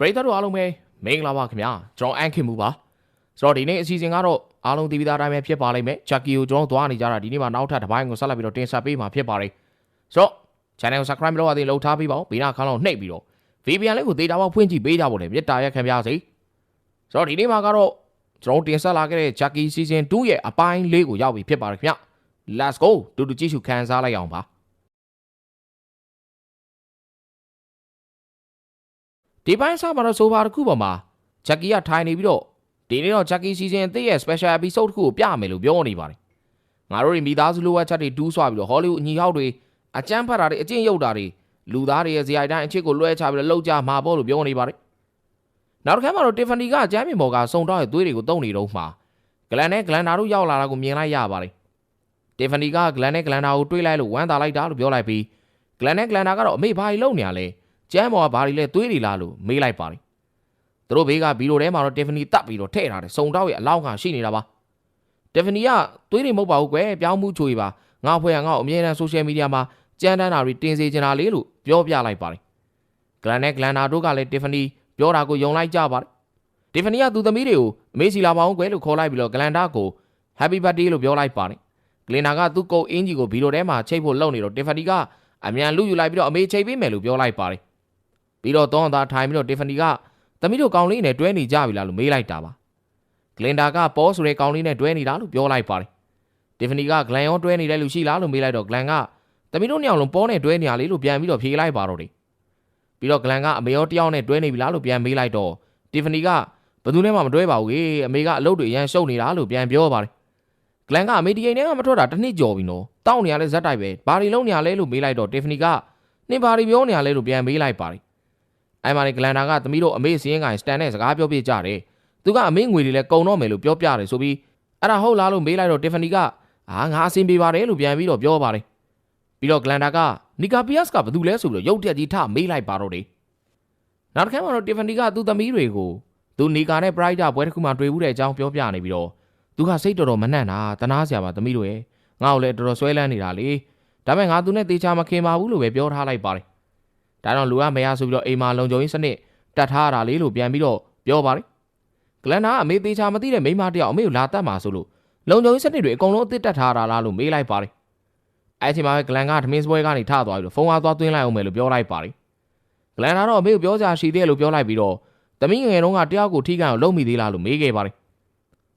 ပရိသတ်တို့အားလုံးပဲမင်္ဂလာပါခင်ဗျာကျွန်တော်အန်ခင်မူပါဆိုတော့ဒီနေ့အစီအစဉ်ကတော့အားလုံးသိပြီးသားအတိုင်းပဲဖြစ်ပါလိမ့်မယ်ချက်ကီကိုကျွန်တော်သွားနေကြတာဒီနေ့မှာနောက်ထပ်တစ်ပိုင်းကိုဆက်လက်ပြီးတော့တင်ဆက်ပေးမှာဖြစ်ပါတယ်ဆိုတော့ channel ကို subscribe လုပ်ရသေးလှုပ်ထားပေးပါဦးဘေးနားခန်းလောက်နှိပ်ပြီးတော့ VPN လေးကိုဒေတာပေါက်ဖွင့်ကြည့်ပေးကြဖို့လည်းမေတ္တာရက်ခံပါစေဆိုတော့ဒီနေ့မှာကတော့ကျွန်တော်တင်ဆက်လာခဲ့တဲ့ Jackie Season 2ရဲ့အပိုင်းလေးကိုရောက်ပြီဖြစ်ပါတယ်ခင်ဗျ Let's go တူတူကြည့်ရှုခန်းစားလိုက်အောင်ပါ ဒီပိုင်းစားမှာတော့ဆိုပါတစ်ခုပေါ်မှာ Jackie ကထိုင်နေပြီးတော့ဒီနေ့တော့ Jackie Season 3ရဲ့ special episode တစ်ခုကိုပြမယ်လို့ပြောနေပါတယ်ငါတို့တွေမိသားစုလိုအပ်ချက်တွေဒူးဆွပြီးတော့ Hollywood အညီဟောက်တွေအကြမ်းဖက်တာတွေအကျင့်ရုပ်တာတွေလူသားတွေရဲ့ဇယိုက်တိုင်းအချစ်ကိုလွှဲချပြီးတော့လှုပ်ကြမှာပေါ့လို့ပြောနေပါတယ်နောက်တစ်ခါမှာတော့ Tiffany ကကျမ်းမြေပေါ်ကစုံတော့ရဲ့သွေးတွေကိုတုံနေတော့မှဂလန်နဲ့ဂလန်နာတို့ရောက်လာတာကိုမြင်လိုက်ရပါတယ်တီဖနီကဂလန်နဲ့ဂလန်နာကိုတွေးလိုက်လို့ဝမ်းသာလိုက်တာလို့ပြောလိုက်ပြီးဂလန်နဲ့ဂလန်နာကတော့အမေဘာကြီးလုံနေရလဲ ကျမ်းပေါ်ကဘာကြီးလဲတွေးနေလားလို့မေးလိုက်ပါတယ်သူတို့ဘေးကဘီလိုထဲမှာတော့တီဖနီတက်ပြီးတော့ထည့်ထားတယ်စုံတောက်ရဲ့အလောက်ကရှိနေတာပါတီဖနီကတွေးနေမဟုတ်ပါဘူးကွယ်ပြောင်းမှုချွေပါငါဖွဲ့ရငါ့ကိုအမြဲတမ်းဆိုရှယ်မီဒီယာမှာကြမ်းတမ်းတာတွေတင်စေချင်တာလေလို့ပြောပြလိုက်ပါတယ်ဂလန်နဲ့ဂလန်နာတို့ကလည်းတီဖနီပြောတာကိုယုံလိုက်ကြပါတယ်တီဖနီကသူ့သမီးတွေကိုအမေစီလာပါအောင်ကွယ်လို့ခေါ်လိုက်ပြီးတော့ဂလန်ဒါကို Happy Birthday လို့ပြောလိုက်ပါတယ်ဂလင်နာကသူ့ကုတ်အင်ဂျီကိုဗီလိုထဲမှာချိတ်ဖို့လုပ်နေတော့တီဖနီကအမြန်လူယူလိုက်ပြီးတော့အမေချိတ်ပေးမယ်လို့ပြောလိုက်ပါတယ် ပြီးတော့တောင်းသားထိုင်ပြီးတော့တီဖနီကသမီးတို့ကောင်လေးနဲ့တွဲနေကြပြီလားလို့မေးလိုက်တာပါဂလင်ဒါကပေါ်ဆိုတဲ့ကောင်လေးနဲ့တွဲနေတာလို့ပြောလိုက်ပါတယ်တီဖနီကဂလန်ရောတွဲနေတဲ့လူရှိလားလို့မေးလိုက်တော့ဂလန်ကသမီးတို့နှစ်ယောက်လုံးပေါ်နဲ့တွဲနေရလေလို့ပြန်ပြီးတော့ဖြေလိုက်ပါတော့တယ်ပြီးတော့ဂလန်ကအမေရောတယောက်နဲ့တွဲနေပြီလားလို့ပြန်မေးလိုက်တော့တီဖနီကဘယ်သူနဲ့မှမတွဲပါဘူးကြီးအမေကအလုပ်တွေအရန်ရှုပ်နေတာလို့ပြန်ပြောပါတယ်ဂလန်ကအမေဒီအိမ်ထဲကမထွက်တာတစ်နှစ်ကျော်ပြီနော်တောက်နေရလဲဇက်တိုက်ပဲဘာတွေလုံးနေရလဲလို့မေးလိုက်တော့တီဖနီကနင်ဘာတွေပြောနေရလဲလို့ပြန်မေးလိုက်ပါတယ် အဲ့မှာလေဂလန်ဒါကသမီးတို့အမေစင်းကိုင်စတန်နဲ့စကားပြောပြကြတယ်သူကအမေငွေတွေလည်းကုန်တော့မယ်လို့ပြောပြတယ်ဆိုပြီးအဲ့ဒါဟုတ်လားလို့မေးလိုက်တော့တီဖနီကအာငါအဆင်ပြေပါတယ်လို့ပြန်ပြီးတော့ပြောပါတယ်ပြီးတော့ဂလန်ဒါကနီကာပီယက်စ်ကဘာလုပ်လဲဆိုပြီးတော့ရုတ်တရက်ကြီးထမေးလိုက်ပါတော့တယ်နောက်တစ်ခါမှတော့တီဖနီကသူ့သမီးတွေကိုသူနီကာနဲ့ပရိုက်တာပွဲတစ်ခုမှတွေ့ဘူးတဲ့အကြောင်းပြောပြနေပြီးတော့သူကစိတ်တော်တော်မနှံ့တာတနာစရာပါသမီးတို့ရဲ့ငါ့ကိုလည်းတော်တော်ဆွဲလန်းနေတာလေဒါပေမဲ့ငါသူနဲ့တေချာမခင်ပါဘူးလို့ပဲပြောထားလိုက်ပါတယ် ဒါတော့လူကမရဆိုပြီးတော့အိမ်မှာလုံခြုံရေးစနစ်တတ်ထားတာလေလို့ပြန်ပြီးတော့ပြောပါတယ်ဂလန်နာကအမေတေချာမသိတဲ့မိန်းမတစ်ယောက်အမေကိုလာတတ်မှာဆိုလို့လုံခြုံရေးစနစ်တွေအကုန်လုံးအသစ်တက်ထားတာလားလို့မေးလိုက်ပါတယ်အဲ့ဒီမှာပဲဂလန်ကဓမင်းစပွဲကနေထသွားပြီးတော့ဖုန်းအားသွားသွင်းလိုက်အောင်မယ်လို့ပြောလိုက်ပါတယ်ဂလန်နာတော့အမေကိုပြောကြရှိသေးတယ်လို့ပြောလိုက်ပြီးတော့သမီးငယ်တုန်းကတယောက်ကိုထိခိုက်အောင်လုပ်မိသေးလားလို့မေးခဲ့ပါတယ်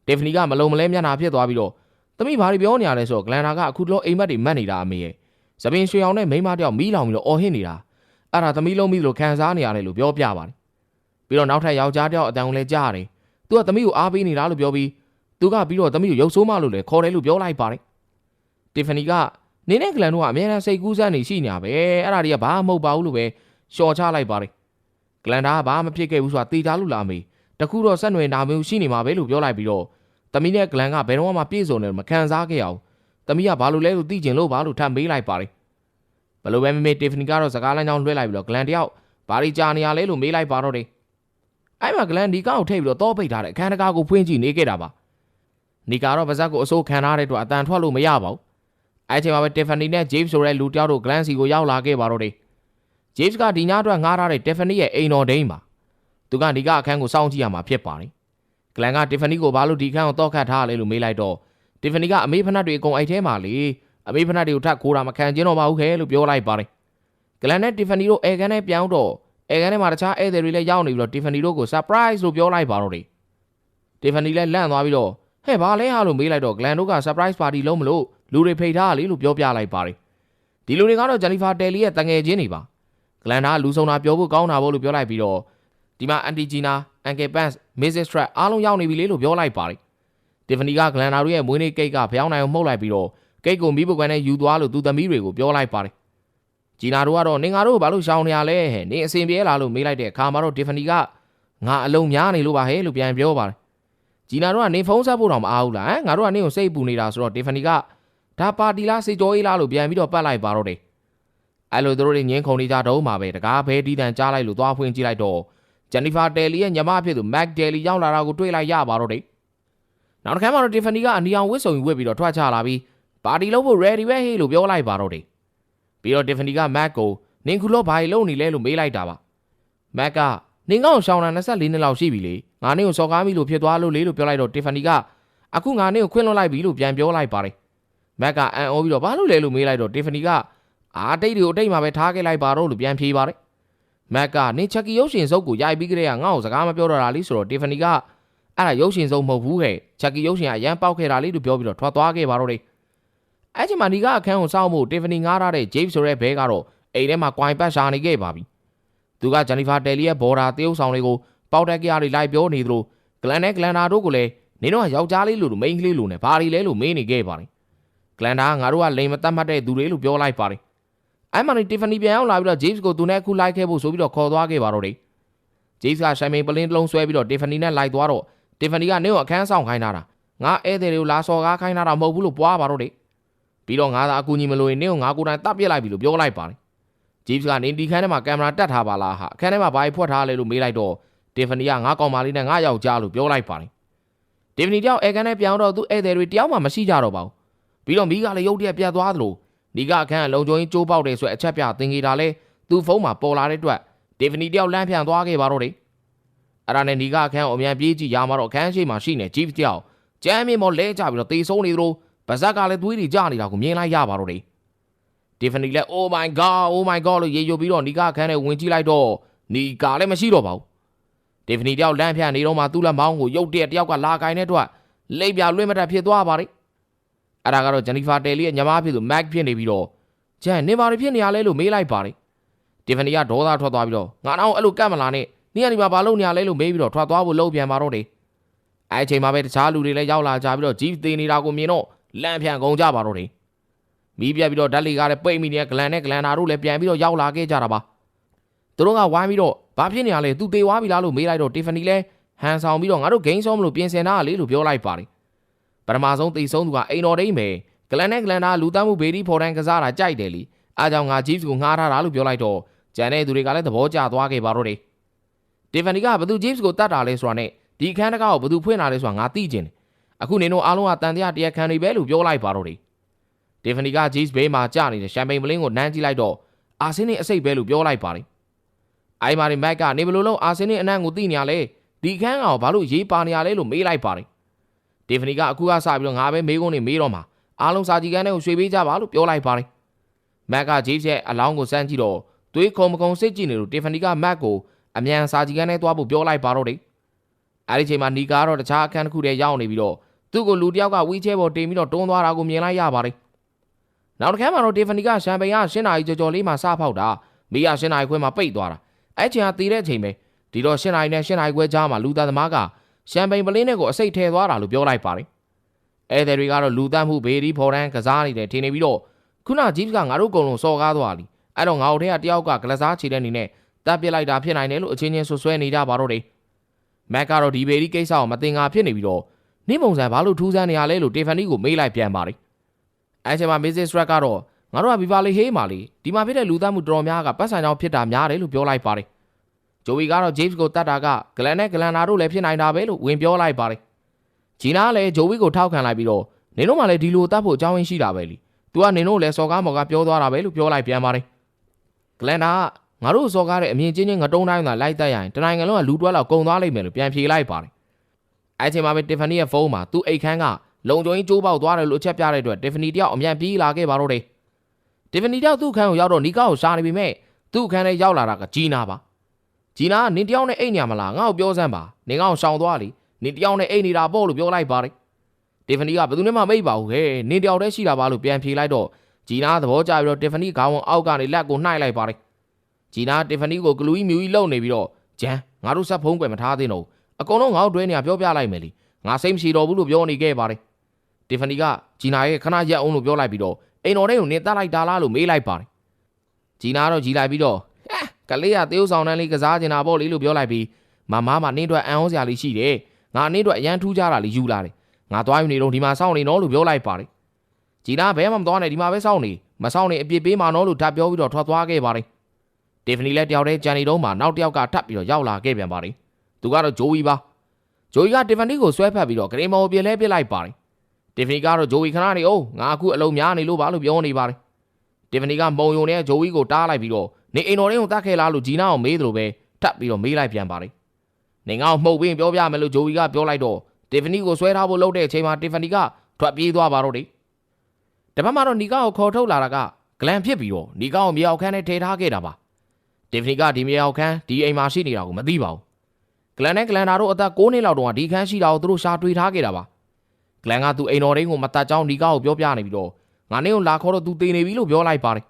တေဖနီကမလုံမလဲမျက်နှာဖြစ်သွားပြီးတော့သမီးဘာတွေပြောနေရလဲဆိုတော့ဂလန်နာကအခုတလောအိမ်မက်တွေမက်နေတာအမေရဲ့သပင်ရွှေအောင်နဲ့မိန်းမတယောက်မီးလောင်ပြီးတော့အော်ဟစ်နေတာ အဲ့ဒါသမီးလုံးမီးလို့ခံစားနေရတယ်လို့ပြောပြပါတယ်ပြီးတော့နောက်ထပ်ယောက်ျားတယောက်အတန်ကိုလည်းကြားရတယ်သူကသမီးကိုအားပေးနေတာလို့ပြောပြီးသူကပြီးတော့သမီးကိုရုပ်ဆိုးမလို့လည်းခေါ်တယ်လို့ပြောလိုက်ပါတယ်တေဖနီကနင်းနဲ့ဂလန်တို့ကအများအားစိတ်ကူးစမ်းနေရှိနေတာပဲအဲ့ဒါတွေကဘာမှမဟုတ်ပါဘူးလို့ပဲလျှော်ချလိုက်ပါတယ်ဂလန်ဒါကဘာမှမဖြစ်ခဲ့ဘူးဆိုတာတေချာလို့လားမေတခုတော့ဆက်နွယ်နာမျိုးရှိနေမှာပဲလို့ပြောလိုက်ပြီးတော့။သမီးနဲ့ဂလန်ကဘယ်တော့မှပြည့်စုံတယ်မခံစားခဲ့အောင်။သမီးကဘာလို့လဲလို့သိကျင်လို့ဘာလို့ထပ်မေးလိုက်ပါတယ်။ ဘလို့ပဲမေမေတီဖနီကတော့စကားလမ်းကြောင်းလွှဲလိုက်ပြီးတော့ဂလန်တယောက်ဘာတွေကြာနေရလဲလို့မေးလိုက်ပါတော့တယ်။အဲ့မှာဂလန်ဒီကောက်ကိုထိပ်ပြီးတော့တောပိတ်ထားတဲ့အခန်းတကားကိုဖွင့်ကြည့်နေခဲ့တာပါ။နီကာတော့ပါဇက်ကိုအစိုးခံထားတဲ့အတွက်အတန်ထွက်လို့မရပါဘူး။အဲ့ချိန်မှာပဲတီဖနီနဲ့ဂျေးဆိုတဲ့လူတယောက်တို့ဂလန်စီကိုရောက်လာခဲ့ပါတော့တယ်။ဂျေးကဒီညအတွက်ငှားထားတဲ့တီဖနီရဲ့အိမ်တော်ဒိန်းပါ။သူကဒီကအခန်းကိုစောင့်ကြည့်ရမှာဖြစ်ပါတယ်။ဂလန်ကတီဖနီကိုဘာလို့ဒီခန်းကိုတောက်ခတ်ထားရလဲလို့မေးလိုက်တော့တီဖနီကအမေဖနတ်တွေအကုန်အိုက်ထဲမှာလေ အမေဖနတ်တွေကိုထပ်ခိုးတာမခံကျင်းတော့ပါဘူးခဲလို့ပြောလိုက်ပါတယ်ဂလန်နဲ့တီဖနီတို့အဲကန်နဲ့ပြောင်းတော့အဲကန်ထဲမှာတခြားဧည့်သည်တွေလည်းရောက်နေပြီးတော့တီဖနီတို့ကို surprise လို့ပြောလိုက်ပါတော့တယ်တီဖနီလည်းလန့်သွားပြီးတော့ဟဲ့ဘာလဲဟာလို့မေးလိုက်တော့ဂလန်တို့က surprise party လုံးမလို့လူတွေဖိတ်ထားရလေလို့ပြောပြလိုက်ပါတယ်ဒီလူတွေကတော့ဂျန်နီဖာတယ်လီရဲ့တငယ်ချင်းတွေပါဂလန်ကလူဆောင်တာပြောဖို့ကောင်းတာပေါ့လို့ပြောလိုက်ပြီးတော့ဒီမှာအန်တီဂျီနာအန်ကယ်ပန့်စ်မစ်စစ်ထရက်အားလုံးရောက်နေပြီလေလို့ပြောလိုက်ပါတယ်တီဖနီကဂလန်နာတို့ရဲ့မွေးနေ့ကိတ်ကဖျောင်းနိုင်အောင်မှုတ်လိုက်ပြီးတော့ ကိတ်ကိုမိဘကွယ်နဲ့ယူသွားလို့သူသမီးတွေကိုပြောလိုက်ပါတယ်ဂျီနာတို့ကတော့နင်ငါတို့ဘာလို့ရှောင်နေရလဲဟဲ့နင်အစင်ပြေလားလို့မေးလိုက်တဲ့အခါမှာတော့တီဖနီကငါအလုံးများနေလို့ပါဟဲ့လို့ပြန်ပြောပါတယ်ဂျီနာတို့ကနေဖုန်းဆက်ဖို့တော့မအားဘူးလားဟမ်ငါတို့ကနင်ကိုစိတ်ပူနေတာဆိုတော့တီဖနီကဒါပါတီလားစေကြောအေးလားလို့ပြန်ပြီးတော့ပတ်လိုက်ပါတော့တယ်အဲ့လိုသူတို့တွေငင်းခုန်နေကြတော့မှာပဲတကားဘဲတီးတန်ကြားလိုက်လို့သွားဖွင့်ကြည့်လိုက်တော့ဂျန်နီဖာတယ်လီရဲ့ညီမဖြစ်သူမက်တယ်လီရောက်လာတာကိုတွေ့လိုက်ရပါတော့တယ်နောက်တစ်ခါမှတော့တီဖနီကအနီအောင်ဝစ်စုံယူဝစ်ပြီးတော့ထွက်ချလာပြီး ပါတီလုပ်ဖို့ ready ပဲဟေးလို့ပြောလိုက်ပါတော့တယ်ပြီးတော့တီဖနီကမက်ကိုနင်ခုလောဘာကြီးလုံနေလဲလို့မေးလိုက်တာပါမက်ကနေငေါ့ရှောင်းတာ24နှစ်လောက်ရှိပြီလေငါနေကိုစော်ကားမိလို့ဖြစ်သွားလို့လေလို့ပြောလိုက်တော့တီဖာနီကအခုငါနေကိုခွင့်လွှတ်လိုက်ပြီလို့ပြန်ပြောလိုက်ပါတယ်မက်ကအန်အောပြီးတော့ဘာလို့လဲလို့မေးလိုက်တော့တီဖာနီကအာတိတ်တွေကိုအတိတ်မှာပဲထားခဲ့လိုက်ပါတော့လို့ပြန်ဖြေပါတယ်မက်ကနေချက်ကီရုပ်ရှင်စုပ်ကိုရိုက်ပြီးကြတဲ့ကငါ့ကိုစကားမပြောတော့တာလေဆိုတော့တီဖာနီကအဲ့ဒါရုပ်ရှင်စုပ်မဟုတ်ဘူးဟဲ့ချက်ကီရုပ်ရှင်ကအရန်ပေါက်ခဲ့တာလေလို့ပြောပြီးတော့ထွက်သွားခဲ့ပါတော့တယ် အဲ့ချိန်မှာဒီကအခန်းကိုစောင့်ဖို့တီဖာနီငားထားတဲ့ James ဆိုတဲ့ဘဲကတော့အိမ်ထဲမှာကွိုင်ပတ်ရှာနေခဲ့ပါပြီသူကဂျန်နီဖာတယ်လီရဲ့ဘော်ဒါတရုပ်ဆောင်တွေကိုပေါက်တက်ကရတွေလိုက်ပြောနေသလိုဂလန်နဲ့ဂလန်နာတို့ကိုလည်းနင်တို့ကယောက်ျားလေးလို့မိန်းကလေးလို့နဲ့ဘာတွေလဲလို့မေးနေခဲ့ပါတယ်ဂလန်ဒါကငါတို့ကလိန်မတတ်မှတ်တဲ့သူတွေလို့ပြောလိုက်ပါတယ်အဲ့မှာနေတီဖာနီပြန်ရောက်လာပြီးတော့ James ကိုသူနဲ့အခုလိုက်ခဲ့ဖို့ဆိုပြီးတော့ခေါ်သွားခဲ့ပါတော့တယ် James ကရှိုင်မိန်ပလင်းတစ်လုံးဆွဲပြီးတော့တီဖာနီနဲ့လိုက်သွားတော့တီဖာနီကနင့်ကိုအခန်းဆောင်ခိုင်းတာငါဧည့်သည်တွေကိုလာစော်ကားခိုင်းတာမဟုတ်ဘူးလို့ပွားပါတော့တယ် ပြီးတော့ငါသာအကူကြီးမလို့ရင်နင့်ကိုငါကိုယ်တိုင်တပ်ပြစ်လိုက်ပြီလို့ပြောလိုက်ပါတယ် James ကနေဒီခန်းထဲမှာကင်မရာတက်ထားပါလားဟာအခန်းထဲမှာဘာဖွက်ထားလဲလို့မေးလိုက်တော့တီဖာနီကငါကောင်မလေးနဲ့ငါယောက်ျားလို့ပြောလိုက်ပါတယ်တီဖာနီတယောက်အဲကန်နဲ့ပြောင်းတော့သူဧည့်သည်တွေတယောက်မှမရှိကြတော့ပါဘူးပြီးတော့မိကလည်းရုတ်တရက်ပြတ်သွားသလိုဒီကအခန်းကလုံချုံကြီးကျိုးပေါက်တယ်ဆိုအချက်ပြသင်ကြီးတာလဲသူ့ဖုန်းမှာပေါ်လာတဲ့အတွက်တီဖာနီတယောက်လမ်းပြန်သွားခဲ့ပါတော့တယ်အဲ့ဒါနဲ့ဒီကအခန်းကိုအမြန်ပြေးကြည့်ရမှာတော့အခန်းရှိမှရှိနေ James တယောက်ကျမ်းမြင့်မော်လဲကြပြီးတော့တေဆုံးနေသလို ပါဇက်ကလည်းသွေးတွေကျနေတာကိုမြင်လိုက်ရပါတော့တယ်တီဖာနီလည်း oh my god oh my god လို့ရေရွပြီးတော့နီကာခန်းထဲဝင်ကြည့်လိုက်တော့နီကာလည်းမရှိတော့ပါဘူးတီဖာနီတယောက်လမ်းဖြန့်နေတော့မှသူ့လက်မောင်းကိုရုတ်တရက်တယောက်ကလာကိုင်းတဲ့အတွက်လိပ်ပြလွင့်မတတ်ဖြစ်သွားပါတယ်အဲ့ဒါကတော့ဂျန်နီဖာတယ်လီရဲ့ညီမဖြစ်သူမက်ဖြစ်နေပြီးတော့ဂျန်နေပါရဖြစ်နေရလဲလို့မေးလိုက်ပါတယ်တီဖာနီကဒေါသထွက်သွားပြီးတော့ငါတော့အဲ့လိုကတ်မလာနဲ့နေရဒီမှာဘာလုပ်နေရလဲလို့မေးပြီးတော့ထွက်သွားဖို့လှုပ်ပြန်ပါတော့တယ်အဲ့အချိန်မှာပဲတခြားလူတွေလည်းရောက်လာကြပြီးတော့ဂျီးသေးနေတာကိုမြင်တော့ လမ်းဖြန့်ကုန်ကြပါတော့တယ်မီးပြတ်ပြီးတော့ဓာတ်လီကလည်းပိတ်မိနေတဲ့ဂလန်နဲ့ဂလန်နာတို့လည်းပြန်ပြီးတော့ရောက်လာခဲ့ကြတာပါသူတို့ကဝိုင်းပြီးတော့ဘာဖြစ်နေရလဲသူတေသွားပြီလားလို့မေးလိုက်တော့တီဖာနီလည်းဟန်ဆောင်ပြီးတော့ငါတို့ဂိမ်းဆောမလို့ပြင်ဆင်တာလေလို့ပြောလိုက်ပါတယ်ပထမဆုံးတေဆုံးသူကအိမ်တော်ဒိမ့်ပဲဂလန်နဲ့ဂလန်နာလူသားမှုဘေဒီဖော်တန်းကစားတာကြိုက်တယ်လीအားကြောင့်ငါဂျီးစ်ကိုငှားထားတာလို့ပြောလိုက်တော့ဂျန်တဲ့သူတွေကလည်းသဘောကျသွားခဲ့ပါတော့တယ်တီဖာနီကဘသူဂျီးစ်ကိုတတ်တာလဲဆိုတာနဲ့ဒီအခန်းတကားကိုဘသူဖွင့်တာလဲဆိုတာငါသိကျင်တယ် အခုနေတော့အားလုံးကတန်တရားတရားခံနေပဲလို့ပြောလိုက်ပါတော့တယ်တီဖာနီကဂျီးစ်ဘေးမှာကြာနေတဲ့ရှမ်ပိန်ပလင်းကိုနမ်းကြည့်လိုက်တော့အာဆင်းနဲ့အစိတ်ပဲလို့ပြောလိုက်ပါတယ်။အိုင်မာရီမက်ကနေဘယ်လိုလုံးအာဆင်းနဲ့အနံ့ကိုသိနေရလဲဒီခန်းကောင်ဘာလို့ရေးပါနေရလဲလို့မေးလိုက်ပါတယ်။တီဖာနီကအခုကစပြီးတော့ငါပဲမေးခွန်းနေမေးတော့မှာအားလုံးစာကြည့်ကန်းတွေကိုရွှေပေးကြပါလို့ပြောလိုက်ပါတယ်။မက်ကဂျီးစ်ရဲ့အလောင်းကိုစမ်းကြည့်တော့သွေးခုံမကုံစစ်ကြည့်နေလို့တီဖာနီကမက်ကိုအမြန်စာကြည့်ကန်းနဲ့တွားဖို့ပြောလိုက်ပါတော့တယ်။အဲဒီချိန်မှာနီကာကတော့တခြားအခန်းတစ်ခုတည်းရောက်နေပြီးတော့ သူ့ကိုလူတစ်ယောက်ကဝီချဲပေါ်တင်ပြီးတော့တွန်းသွားတာကိုမြင်လိုက်ရပါတယ်။နောက်တစ်ခါမှတော့တီဖာနီကရှမ်ပိန်ကရှင်းနာရီကြော်ကြော်လေးမှာစဖောက်တာမိကရှင်းနာရီခွဲမှာပိတ်သွားတာအဲ့ချိန်ကတည်တဲ့အချိန်ပဲဒီတော့ရှင်းနာရီနဲ့ရှင်းနာရီခွဲကြားမှာလူသားသမားကရှမ်ပိန်ပလင်းနဲ့ကိုအစိတ်ထဲသွားတာလို့ပြောလိုက်ပါတယ်ဧည့်သည်တွေကတော့လူသားမှုဘေဒီဖော်တန်းကစားနေတယ်ထင်နေပြီးတော့ခုနဂျီးစ်ကငါတို့ကုံလုံးစော်ကားသွားလीအဲ့တော့ငါတို့ထဲကတယောက်ကဂလစားချေတဲ့အနေနဲ့တပ်ပစ်လိုက်တာဖြစ်နိုင်တယ်လို့အချင်းချင်းဆွဆွဲနေကြပါတော့တယ်မက်ကတော့ဒီဘေဒီကိစ္စကိုမတင်ငါဖြစ်နေပြီးတော့ နိမုံဆန်ဘာလို့ထူးဆန်းနေရလဲလို့တီဖာနီကိုမေးလိုက်ပြန်ပါတယ်အဲချိန်မှာ Mrs. Rack ကတော့ငါတို့ကဘီပါလေးဟေးမာလေးဒီမှာဖြစ်တဲ့လူသားမှုတော်တော်များကပတ်ဆိုင်ကြောင်ဖြစ်တာများတယ်လို့ပြောလိုက်ပါတယ်။ဂျိုဝီကတော့ James ကိုတတ်တာကဂလန်နဲ့ဂလန်နာတို့လည်းဖြစ်နိုင်တာပဲလို့ဝင်ပြောလိုက်ပါတယ်။ဂျီနာကလည်းဂျိုဝီကိုထောက်ခံလိုက်ပြီးတော့နင်တို့မှလည်းဒီလိုတတ်ဖို့အကြောင်းရင်းရှိတာပဲလी။ तू ကနင်တို့လည်းစော်ကားမော်ကပြောသွားတာပဲလို့ပြောလိုက်ပြန်ပါတယ်။ဂလန်နာကငါတို့စော်ကားတဲ့အမြင်ချင်းချင်းငတုံးတိုင်းသာလိုက်တက်ရရင်တနိုင်ငံလုံးကလူတွဲလောက်ကုံသွားလိမ့်မယ်လို့ပြန်ဖြေလိုက်ပါတယ်။ အဲချိန်မှာပဲတီဖာနီရဲ့ဖုန်းမှာသူ့အိတ်ခမ်းကလုံချုံကြီးကျိုးပေါက်သွားတယ်လို့အချက်ပြတဲ့အတွက်တီဖာနီတယောက်အမြန်ပြေးလာခဲ့ပါတော့တယ်တီဖာနီတယောက်သူ့ခန်းကိုရောက်တော့နီကာကိုရှာနေပြီမဲ့သူ့ခန်းထဲရောက်လာတာကဂျီနာပါဂျီနာကနင်တယောက်နဲ့အိတ်နေရမလားငါ့ကိုပြောစမ်းပါနင်ကောင်ရှောင်သွားလေနင်တယောက်နဲ့အိတ်နေတာပေါ့လို့ပြောလိုက်ပါတယ်တီဖာနီကဘယ်သူနဲ့မှမိတ်ပါဘူးဟဲ့နင်တယောက်တည်းရှိတာပါလို့ပြန်ဖြေလိုက်တော့ဂျီနာသဘောကျပြီးတော့တီဖာနီခေါင်းဝင်အောက်ကနေလက်ကိုနှိုက်လိုက်ပါတယ်ဂျီနာတီဖာနီကိုဂလူကြီးမြူကြီးလှုပ်နေပြီးတော့ဂျန်ငါတို့ဆက်ဖုံးကွယ်မထားသေးတော့ အကုန်လုံးငါတို့တွဲနေရပြောပြလိုက်မယ်လीငါစိတ်မရှိတော့ဘူးလို့ပြောနေခဲ့ပါတယ်တီဖာနီကဂျီနာရဲ့ခဏရက်အောင်လို့ပြောလိုက်ပြီးတော့အိမ်တော်ထဲကိုနင်တတ်လိုက်တာလားလို့မေးလိုက်ပါတယ်ဂျီနာတော့ဂျီလိုက်ပြီးတော့ကလေးကသေုပ်ဆောင်တန်းလေးကစားကျင်တာပေါ့လေလို့ပြောလိုက်ပြီးမမမနင်းအတွက်အံ့ဩစရာလေးရှိတယ်ငါနင်းအတွက်အရန်ထူးကြတာလေးယူလာတယ်ငါသွားယူနေတော့ဒီမှာစောင့်နေတော့လို့ပြောလိုက်ပါတယ်ဂျီနာဘဲမှမသွားနဲ့ဒီမှာပဲစောင့်နေမစောင့်နေအပြစ်ပေးမှာနော်လို့ဓာတ်ပြောပြီးတော့ထွက်သွားခဲ့ပါတယ်တီဖနီလည်းတယောက်တည်းကြံနေတော့မှနောက်တယောက်ကထပ်ပြီးတော့ရောက်လာခဲ့ပြန်ပါတယ် သူကတော့ဂျိုဝီပါဂျိုဝီကတီဖနီကိုဆွဲဖက်ပြီးတော့ဂရေမော်ကိုပြလဲပစ်လိုက်ပါတယ်တီဖနီကတော့ဂျိုဝီခဏနေအောင်ငါအခုအလုံးများနေလို့ပါလို့ပြောနေပါတယ်တီဖနီကမုံယုံနဲ့ဂျိုဝီကိုတားလိုက်ပြီးတော့နေအိမ်တော်လေးကိုတတ်ခဲ့လားလို့ဂျီနာကိုမေးသလိုပဲထပ်ပြီးတော့မေးလိုက်ပြန်ပါတယ်နေငါ့ကိုမှုတ်ပြီးပြောပြမယ်လို့ဂျိုဝီကပြောလိုက်တော့တီဖနီကိုဆွဲထားဖို့လုပ်တဲ့အချိန်မှာတီဖနီကထွက်ပြေးသွားပါတော့တယ်တပတ်မှတော့နီကာကိုခေါ်ထုတ်လာတာကဂလန်ဖြစ်ပြီးတော့နီကာကိုမြေအောင်ခန်းနဲ့ထည့်ထားခဲ့တာပါတီဖနီကဒီမြေအောင်ခန်းဒီအိမ်မှာရှိနေတာကိုမသိပါဘူး ဂလန်နဲ့ဂလန်နာတို့အသက်6နှစ်လောက်တုန်းကဒီခန်းရှိတာကိုသူတို့ရှာတွေ့ထားခဲ့တာပါဂလန်ကသူအိမ်တော်ရင်းကိုမတတ်ကြောင်းနီကာကိုပြောပြနေပြီးတော့ငါနေကိုလာခေါ်တော့သူတည်နေပြီလို့ပြောလိုက်ပါတယ်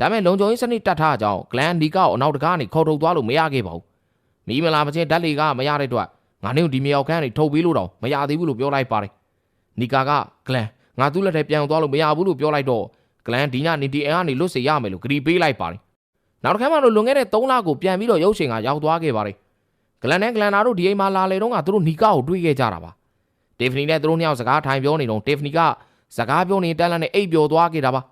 ဒါမဲ့လုံခြုံရေးစနစ်တတ်ထားအကြောင်းဂလန်နီကာကိုအနောက်တကားကနေခေါ်ထုတ်သွားလို့မရခဲ့ပါဘူးမီးမလာမချင်းဓာတ်လေကမရတဲ့အတွက်ငါနေကိုဒီမြေအောင်ခန်းကနေထုတ်ပေးလို့တော့မရသေးဘူးလို့ပြောလိုက်ပါတယ်နီကာကဂလန်ငါသူ့လက်ထဲပြန်သွားလို့မရဘူးလို့ပြောလိုက်တော့ဂလန်ဒီညနေဒီအိမ်ကနေလွတ်စေရမယ်လို့ဂရီပေးလိုက်ပါတယ်နောက်တစ်ခါမှတော့လွန်ခဲ့တဲ့3လကိုပြန်ပြီးတော့ရုပ်ရှင်ကရောက်သွားခဲ့ပါတယ် ဂလန်နဲ့ဂလန်နာတို့ဒီအိမ်မှာလာလေတော့ကသူတို့နီကာကိုတွေးခဲ့ကြတာပါတီဖနီနဲ့သူတို့နှစ်ယောက်စကားထိုင်ပြောနေတော့တီဖနီကစကားပြောနေတက်လက်နဲ့အိပ်ပျော်သွားခဲ့တာပါ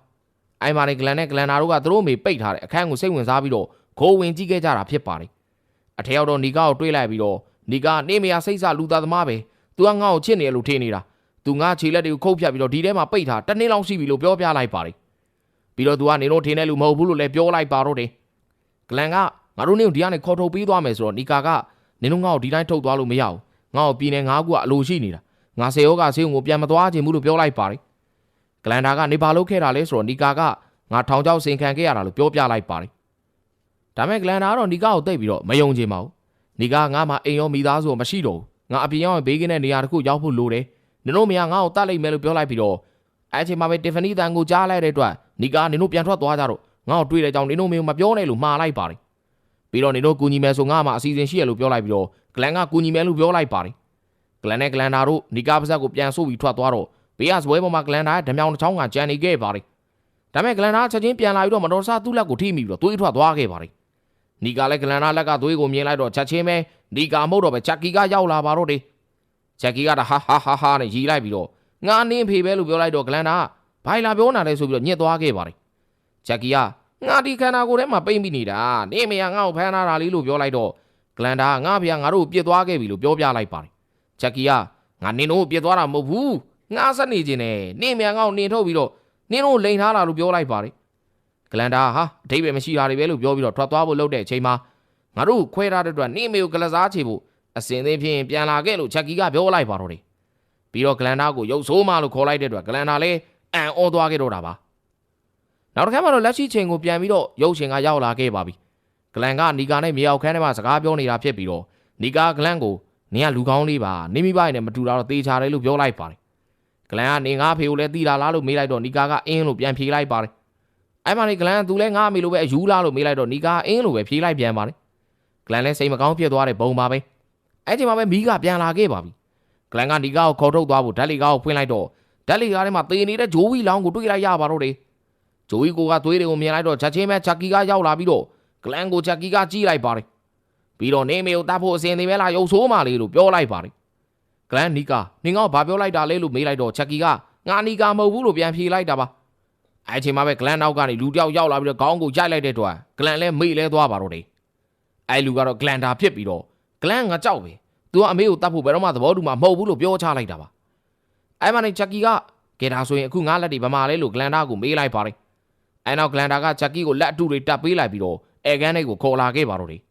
အိုင်မာနဲ့ဂလန်နဲ့ဂလန်နာတို့ကသူတို့အမေပိတ်ထားတဲ့အခန်းကိုစိတ်ဝင်စားပြီးတော့ခိုးဝင်ကြည့်ခဲ့ကြတာဖြစ်ပါတယ်အထက်ရောက်တော့နီကာကိုတွေးလိုက်ပြီးတော့နီကနေမရစိတ်ဆလူသားသမားပဲသူကငါ့ကိုချစ်နေရလို့ထင်နေတာသူငါခြေလက်တွေကိုခုတ်ဖြတ်ပြီးတော့ဒီထဲမှာပိတ်ထားတစ်နှစ်လောက်ရှိပြီလို့ပြောပြလိုက်ပါတယ်ပြီးတော့သူကနေတော့ထင်တဲ့လူမဟုတ်ဘူးလို့လည်းပြောလိုက်ပါတော့တယ်ဂလန်ကငါတို့နေကိုဒီကနေခေါ်ထုတ်ပေးသွားမယ်ဆိုတော့နီကာက နင်တို့ငါ့ကိုဒီတိုင်းထုတ်သွားလို့မရဘူးငါ့ကိုပြည်နေငါးခုကအလိုရှိနေတာငါစေယောကဆေးုံကိုပြန်မသွားချင်ဘူးလို့ပြောလိုက်ပါတယ်ဂလန်ဒါကနေဘာလုပ်ခဲ့တာလဲဆိုတော့နီကာကငါထောင်ချောက်စင်ခံခဲ့ရတာလို့ပြောပြလိုက်ပါတယ်ဒါမဲ့ဂလန်ဒါကတော့နီကာကိုတိတ်ပြီးတော့မယုံချင်ပါဘူးနီကာငါမှအိမ်ရောမိသားစုရောမရှိတော့ဘူးငါအပြင်ရောက်ရင်ဘေးကင်းတဲ့နေရာတစ်ခုရောက်ဖို့လိုတယ်နင်တို့မရငါ့ကိုတတ်လိုက်မယ်လို့ပြောလိုက်ပြီးတော့အဲ့အချိန်မှာပဲတီဖနီတန်ကိုကြားလိုက်တဲ့အတွက်နီကာနင်တို့ပြန်ထွက်သွားကြတော့ငါ့ကိုတွေ့တဲ့ကြောင့်နင်တို့မျိုးမပြောနဲ့လို့မှားလိုက်ပါတယ် ပြီးတော့နင်တို့ကူညီမယ်ဆိုငါမှအစီအစဉ်ရှိရလို့ပြောလိုက်ပြီးတော့ဂလန်ကကူညီမယ်လို့ပြောလိုက်ပါတယ်ဂလန်နဲ့ဂလန်ဒါတို့နီကာပါဇက်ကိုပြန်ဆို့ပြီးထွက်သွားတော့ဘေးကစပွဲပေါ်မှာဂလန်ဒါရဲ့ဓမြောင်တစ်ချောင်းကကြံနေခဲ့ပါတယ်ဒါမဲ့ဂလန်ဒါချက်ချင်းပြန်လာပြီးတော့မတော်ဆသူ့လက်ကိုထိမိပြီးတော့သွေးထွက်သွားခဲ့ပါတယ်နီကာလည်းဂလန်ဒါလက်ကသွေးကိုမြင်လိုက်တော့ချက်ချင်းပဲနီကာမဟုတ်တော့ပဲချက်ကီကရောက်လာပါတော့တယ်ချက်ကီကဟာဟာဟာဟာနဲ့ရီလိုက်ပြီးတော့ငါနင်းဖေပဲလို့ပြောလိုက်တော့ဂလန်ဒါကဘိုင်လာပြောနာလဲဆိုပြီးတော့ညစ်သွားခဲ့ပါတယ်ချက်ကီက ငါဒီခန္ဓာကိုယ်ထဲမှာပိတ်မိနေတာနေမရငါ့ကိုဖမ်းထားတာလေးလို့ပြောလိုက်တော့ဂလန်ဒါကငါဖေကငါတို့ပြစ်သွားခဲ့ပြီလို့ပြောပြလိုက်ပါတယ်ချက်ကီကငါနင်းတို့ပြစ်သွားတာမဟုတ်ဘူးငါဆက်နေခြင်းနဲ့နေမရငါ့ကိုနင်းထုတ်ပြီးတော့နင်းတို့လိန်ထားတာလို့ပြောလိုက်ပါတယ်ဂလန်ဒါဟာအထိပ္ပယ်မရှိတာတွေပဲလို့ပြောပြီးတော့ထွက်သွားဖို့လုပ်တဲ့အချိန်မှာငါတို့ခွဲထားတဲ့အတွက်နေမေကိုကလစားချေဖို့အစင်သေးဖြင့်ပြန်လာခဲ့လို့ချက်ကီကပြောလိုက်ပါတော့တယ်ပြီးတော့ဂလန်ဒါကိုရုပ်ဆိုးမှလို့ခေါ်လိုက်တဲ့အတွက်ဂလန်ဒါလည်းအံ့ဩသွားခဲ့တော့တာပါ နောက်တစ်ခါမှတော့လက်ရှိချိန်ကိုပြန်ပြီးတော့ရုပ်ရှင်ကရောက်လာခဲ့ပါပြီဂလန်ကနီကာနဲ့မြေအောင်ခန်းထဲမှာစကားပြောနေတာဖြစ်ပြီးတော့နီကာဂလန်ကိုနင်ကလူကောင်းလေးပါနေမိပိုင်နဲ့မတူတာတော့တေချာတယ်လို့ပြောလိုက်ပါတယ်ဂလန်ကနေငါဖေကိုလည်းတီးလာလားလို့မေးလိုက်တော့နီကာကအင်းလို့ပြန်ဖြေလိုက်ပါတယ်အဲ့မှာနေဂလန်ကသူလည်းငါအမေလိုပဲအယူလားလို့မေးလိုက်တော့နီကာအင်းလို့ပဲဖြေလိုက်ပြန်ပါတယ်ဂလန်လည်းစိတ်မကောင်းဖြစ်သွားတဲ့ဘုံပါပဲအဲ့ချိန်မှာပဲမီးကပြန်လာခဲ့ပါပြီဂလန်ကနီကာကိုခေါ်ထုတ်သွားဖို့ဓာတ်လီကာကိုဖွင့်လိုက်တော့ဓာတ်လီကာထဲမှာတေနေတဲ့ဂျိုးဝီလောင်းကိုတွေ့လိုက်ရပါတော့တယ် ဂျိုးဝီကိုကသွေးတွေကိုမြင်လိုက်တော့ချက်ချင်းပဲချက်ကီကရောက်လာပြီးတော့ဂလန်ကိုချက်ကီကကြီးလိုက်ပါတယ်ပြီးတော့နေမေကိုတတ်ဖို့အစင်သေးပဲလားရုပ်ဆိုးမှလေးလို့ပြောလိုက်ပါတယ်ဂလန်နီကာနင်ကဘာပြောလိုက်တာလဲလို့မေးလိုက်တော့ချက်ကီကငါနီကာမဟုတ်ဘူးလို့ပြန်ဖြေလိုက်တာပါအဲ့ချိန်မှာပဲဂလန်နောက်ကနေလူတယောက်ရောက်လာပြီးတော့ခေါင်းကိုရိုက်လိုက်တဲ့အတွက်ဂလန်လည်းမေ့လဲသွားပါတော့တယ်အဲ့လူကတော့ဂလန်တာဖြစ်ပြီးတော့ဂလန်ကကြောက်ပဲသူကအမေကိုတတ်ဖို့ဘယ်တော့မှသဘောတူမှာမဟုတ်ဘူးလို့ပြောချလိုက်တာပါအဲ့မှာနေချက်ကီကကဲဒါဆိုရင်အခုငါလက်တွေဗမာလဲလို့ဂလန်တာကိုမေးလိုက်ပါတယ် အဲ့နောက်ဂလန်တာကချက်ကီကိုလက်အတူတွေတပ်ပေးလိုက်ပြီးတော့အဲကန်တွေကိုခေါ်လာခဲ့ပါတော့တယ်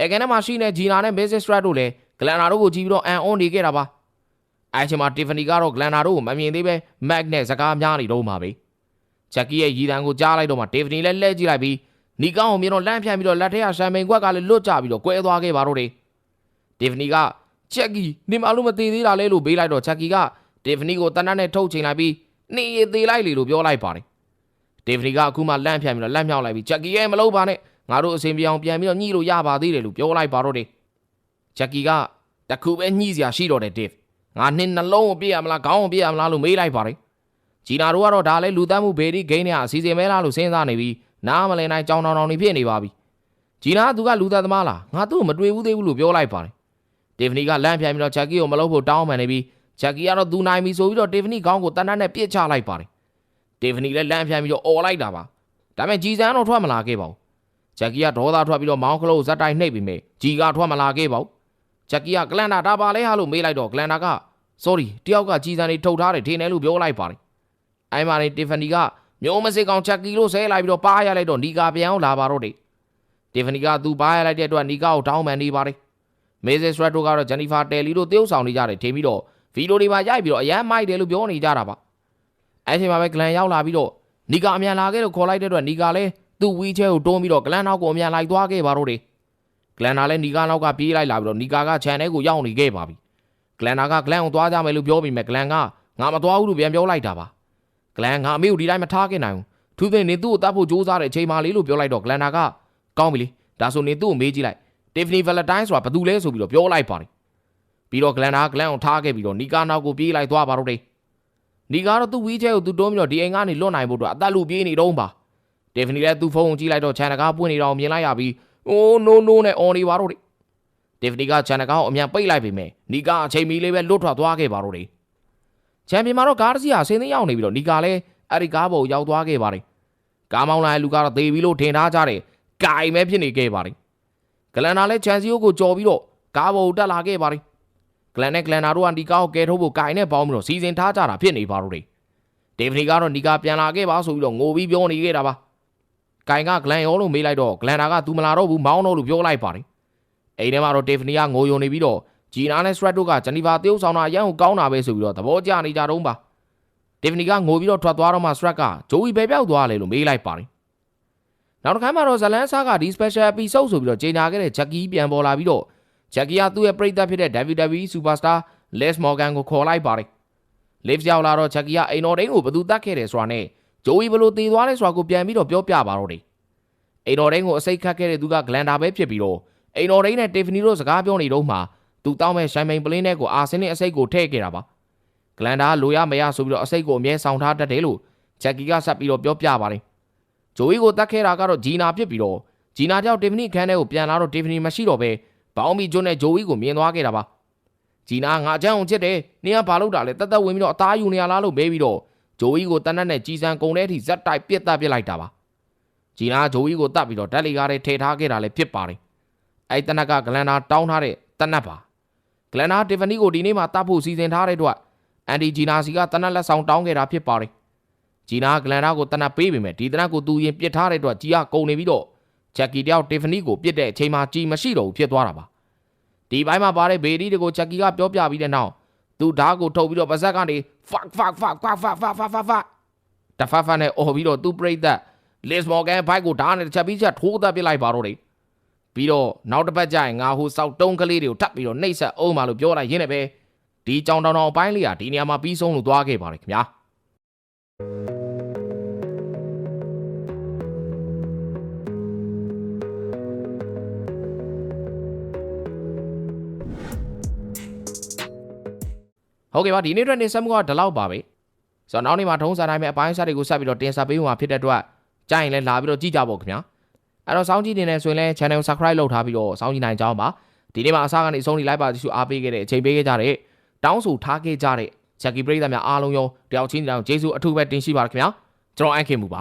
အဲကန်ထဲမှာရှိနေဂျီနာနဲ့မစ္စစထရတ်တို့လည်းဂလန်နာတို့ကိုကြည့်ပြီးတော့အန်အွန်နေခဲ့တာပါအဲချိန်မှာတီဖနီကတော့ဂလန်နာတို့ကိုမမြင်သေးပဲမက်နဲ့စကားများနေတော့မှာပဲချက်ကီရဲ့ရီတန်ကိုကြားလိုက်တော့မှတီဖနီလည်းလှည့်ကြည့်လိုက်ပြီးနီကောင်းကိုမြင်တော့လန့်ဖြန့်ပြီးတော့လက်ထက်ကရှမ်ပိန်ခွက်ကလည်းလွတ်ကျပြီးတော့ကွဲသွားခဲ့ပါတော့တယ်တီဖနီကချက်ကီနေမလို့မသေးသေးတာလဲလို့ဘေးလိုက်တော့ချက်ကီကတီဖနီကိုတနတ်နဲ့ထုတ်ချိန်လိုက်ပြီးနေရသေးလိုက်လေလို့ပြောလိုက်ပါတယ် တီဖနီကအခုမှလန့်ဖြန့်ပြီးတော့လက်မြောက်လိုက်ပြီးချက်ကီရဲ့မလုပ်ပါနဲ့ငါတို့အစဉ်ပြေအောင်ပြန်ပြီးတော့ညှိလို့ရပါသေးတယ်လို့ပြောလိုက်ပါတော့တယ်ဂျက်ကီကတခုပဲညှိစရာရှိတော့တယ်ဒေးငါနှစ်နှလုံးကိုပြည့်ရမလားခေါင်းကိုပြည့်ရမလားလို့မေးလိုက်ပါတယ်ဂျီနာတို့ကတော့ဒါလဲလူသားမှုဘေဒီဂိမ်းနဲ့အစီအစဉ်မဲလားလို့စဉ်းစားနေပြီးနားမလည်နိုင်ကြောင်တောင်တောင်နေဖြစ်နေပါပြီဂျီနာကသူကလူသားသမားလားငါသူ့ကိုမတွေ့ဘူးသေးဘူးလို့ပြောလိုက်ပါတယ်တီဖနီကလမ်းပြန်ပြီးတော့ဂျက်ကီကိုမလုပ်ဖို့တောင်းပန်နေပြီးဂျက်ကီကတော့သူနိုင်ပြီဆိုပြီးတော့တီဖနီခေါင်းကိုတန်တန်းနဲ့ပြစ်ချလိုက်ပါတယ် တီဖနီလည်းလမ်းပြန်ပြီးတော့អော်လိုက်တာပါဒါပေမဲ့ဂျီဆန်တော့ထွက်မလာခဲ့ပါဘူးဂျက်ကီကဒေါသထွက်ပြီးတော့မောင်းကလေးကိုဇက်တိုင်းနှိပ်ပြီးမေဂျီကထွက်မလာခဲ့ပါဘူးဂျက်ကီကဂလန်နာဒါပါလဲဟာလို့မေးလိုက်တော့ဂလန်နာက sorry တယောက်ကကြီးစံနေထုတ်ထားတယ်ထင်းတယ်လို့ပြောလိုက်ပါတယ်အိုင်မာနေတီဖနီကမျိုးမစစ်ကောင်ဂျက်ကီလို့ဆဲလိုက်ပြီးတော့ပါရလိုက်တော့နီကာပြန်အောင်လာပါတော့တယ်တီဖနီကသူပါရလိုက်တဲ့အတွက်နီကာကိုတောင်းပန်နေပါတယ်မေဇစ်ရက်တို့ကတော့ဂျန်နီဖာတယ်လီတို့တယောက်ဆောင်နေကြတယ်ထင်ပြီးတော့ဗီဒီယိုတွေမှာရိုက်ပြီးတော့အရန်မိုက်တယ်လို့ပြောနေကြတာပါ အဲ့ဒီမှာပဲဂလန်ရောက်လာပြီးတော့နီကာအမြန်လာခဲ့လို့ခေါ်လိုက်တဲ့အတွက်နီကာလည်းသူ့ဝီချဲကိုတွန်းပြီးတော့ဂလန်နောက်ကိုအမြန်လိုက်သွားခဲ့ပါတော့တယ်ဂလန်နာလည်းနီကာနောက်ကပြေးလိုက်လာပြီးတော့နီကာကခြံထဲကိုရောက်နေခဲ့ပါပြီဂလန်နာကဂလန်ကိုသွားကြမယ်လို့ပြောပြီးမြဲဂလန်ကငါမသွားဘူးလို့ပြန်ပြောလိုက်တာပါဂလန်ငါအမေကိုဒီတိုင်းမထားခဲ့နိုင်ဘူးသူသိနေသူ့ကိုတတ်ဖို့ကြိုးစားတဲ့အချိန်မှလေးလို့ပြောလိုက်တော့ဂလန်နာကကောင်းပြီလေဒါဆိုနေသူ့ကိုမေးကြည့်လိုက် Tiffany Valentine ဆိုတာဘာတူလဲဆိုပြီးတော့ပြောလိုက်ပါတယ်ပြီးတော့ဂလန်နာဂလန်ကိုထားခဲ့ပြီးတော့နီကာနောက်ကိုပြေးလိုက်သွားပါတော့တယ် နီကာတော့သူ့ဝီချဲကိုသူတွန်းပြီးတော့ဒီအိမ်ကနေလွတ်နိုင်ဖို့အတွက်အသက်လူပြေးနေတော့ပါ Tiffany လည်းသူ့ဖုန်းကိုကြည့်လိုက်တော့ channel ကားပွင့်နေတော့မြင်လိုက်ရပြီးအိုး no no နဲ့ on နေပါတော့တယ် Tiffany က channel ကားကိုအမြန်ပိတ်လိုက်ပေမဲ့နီကာအချိန်မီလေးပဲလွတ်ထွက်သွားခဲ့ပါတော့တယ်ချန်ပီယံမှာတော့ကားတစ်စီးဟာဆင်းသိမ်းရောက်နေပြီးတော့နီကာလည်းအဲ့ဒီကားပေါ်ရောက်သွားခဲ့ပါတယ်ကားမောင်းလာတဲ့လူကတော့သေပြီလို့ထင်ထားကြတယ်။ကြိုင်ပဲဖြစ်နေခဲ့ပါတယ်။ဂလန်နာလည်းချန်စီယိုကိုကြော်ပြီးတော့ကားပေါ်ကိုတက်လာခဲ့ပါတယ်။ ဂလန်နဲ့ဂလန်နာတို့ကဒီကားကိုကယ်ထုတ်ဖို့ကြိုင်နဲ့ပေါင်းပြီးတော့စီစဉ်ထားကြတာဖြစ်နေပါတော့တယ်။ဒေဗနီကတော့နီကာပြန်လာခဲ့ပါဆိုပြီးတော့ငိုပြီးပြောနေခဲ့တာပါ။ကြိုင်ကဂလန်ရောလို့မေးလိုက်တော့ဂလန်နာကသူမလာတော့ဘူးမောင်းတော့လို့ပြောလိုက်ပါတယ်။အိမ်ထဲမှာတော့ဒေဗနီကငိုယုံနေပြီးတော့ဂျီနာနဲ့စရက်တို့ကဂျနီဗာတရုတ်ဆောင်တာအရန်ကိုကောင်းတာပဲဆိုပြီးတော့သဘောကျနေကြတော့ပါ။ဒေဗနီကငိုပြီးတော့ထွက်သွားတော့မှစရက်ကဂျိုဝီပဲပြောက်သွားလေလို့မေးလိုက်ပါတယ်။နောက်တစ်ခါမှတော့ဇလန်ဆာကဒီ special episode ဆိုပြီးတော့ကြေညာခဲ့တဲ့ဂျက်ကီပြန်ပေါ်လာပြီးတော့ ဂျက်ကီကသူ့ရဲ့ပရိသတ်ဖြစ်တဲ့ WWE Superstar Les Morgan ကိုခေါ်လိုက်ပါတယ်။ Liv ရောက်လာတော့ဂျက်ကီကအိမ်တော်ဒိန်းကိုဘယ်သူတတ်ခဲ့တယ်ဆိုတာနဲ့ဂျိုဝီဘယ်လိုတည်သွားလဲဆိုတာကိုပြန်ပြီးတော့ပြောပြပါတော့တယ်။အိမ်တော်ဒိန်းကိုအစိတ်ခတ်ခဲ့တဲ့သူကဂလန်ဒါပဲဖြစ်ပြီးတော့အိမ်တော်ဒိန်းနဲ့ Tiffany တို့စကားပြောနေတော့မှသူတောင်းမဲ့ရှိုင်မိန်ပလင်းနဲ့ကိုအာဆင်းနဲ့အစိတ်ကိုထည့်ခဲ့တာပါ။ဂလန်ဒါလိုရမရဆိုပြီးတော့အစိတ်ကိုအမြဲဆောင်ထားတတ်တယ်လို့ဂျက်ကီကဆက်ပြီးတော့ပြောပြပါတယ်။ဂျိုဝီကိုတတ်ခဲ့တာကတော့ဂျီနာဖြစ်ပြီးတော့ဂျီနာကြောင့်တီဖနီခန်းထဲကိုပြန်လာတော့တီဖနီမရှိတော့ပဲ ဘောင်းမီကျွန်းနဲ့ဂျိုဝီကိုမြင်သွားခဲ့တာပါ။ဂျီနာငါအချမ်းအောင်ချစ်တယ်။နင်ကဘာလုပ်တာလဲတက်တက်ဝင်ပြီးတော့အသားယူနေရလားလို့မေးပြီးတော့ဂျိုဝီကိုတနတ်နဲ့ကြီးစံကုန်တဲ့အထိဇက်တိုက်ပြစ်တက်ပစ်လိုက်တာပါ။ဂျီနာဂျိုဝီကိုတတ်ပြီးတော့ဓာတ်လီကားထဲထည့်ထားခဲ့တာလည်းဖြစ်ပါတယ်။အဲ့တနက်ကဂလန်နာတောင်းထားတဲ့တနတ်ပါ။ဂလန်နာတီဖနီကိုဒီနေ့မှတတ်ဖို့စီစဉ်ထားတဲ့အတွက်အန်ဒီဂျီနာစီကတနတ်လက်ဆောင်တောင်းခဲ့တာဖြစ်ပါတယ်။ဂျီနာဂလန်နာကိုတနတ်ပေးပေမဲ့ဒီတနတ်ကိုသူရင်ပစ်ထားတဲ့အတွက်ကြီးကကုန်နေပြီးတော့ ဂျက်ကီတယောက်တီဖနီကိုပစ်တဲ့အချိန်မှာကြီးမရှိတော့ဘူးဖြစ်သွားတာပါ။ဒီဘိုင်းမှာပါတဲ့ဘေဒီတွေကိုဂျက်ကီကပြောပြပြီးတဲ့နောက်သူဓာတ်ကိုထုတ်ပြီးတော့ပါဇက်ကနေ fuck fuck fuck fuck fuck fuck fuck fuck fuck တဖတ်ဖတ်နဲ့អော်ပြီးတော့သူ့ပြိသက် Liz Morgan ဘိုက်ကိုဓာတ်နဲ့တစ်ချက်ပြီးချက်ထိုးသက်ပစ်လိုက်ပါတော့တယ်။ပြီးတော့နောက်တစ်ပတ်ကျရင်ငါဟိုစောက်တုံးကလေးတွေကိုထပ်ပြီးတော့နှိပ်ဆက်အောင်ပါလို့ပြောလိုက်ရင်းနဲ့ပဲဒီကြောင်တောင်တောင်အပိုင်းလေးကဒီနေရာမှာပြီးဆုံးလို့သွားခဲ့ပါတယ်ခင်ဗျာ ဟုတ်ကဲ့ပါဒီနေ့အတွက်နေဆက်မှုကဒီလောက်ပါပဲဆိုတော့နောက်နေ့မှာထုံးစံတိုင်းပဲအပိုင်းအစတွေကိုဆက်ပြီးတော့တင်ဆက်ပေးမှာဖြစ်တဲ့အတွက်ကြားရင်လည်းလာပြီးတော့ကြည့်ကြပါဦးခင်ဗျာအဲ့တော့စောင်းကြည့်နေတယ်ဆိုရင်လည်း channel subscribe လုပ်ထားပြီးတော့စောင်းကြည့်နိုင်ကြအောင်ပါဒီနေ့မှာအစားကနေအဆုံးထိလိုက်ပါကြည့်ရှုအားပေးခဲ့တဲ့အချိန်ပေးခဲ့ကြတဲ့တောင်းဆိုထားခဲ့ကြတဲ့ဂျက်ကီပရိသတ်များအားလုံးရောတယောက်ချင်းတောင်ကျေးဇူးအထူးပဲတင်ရှိပါရခင်ဗျာကျွန်တော်အန်ခင်မူပါ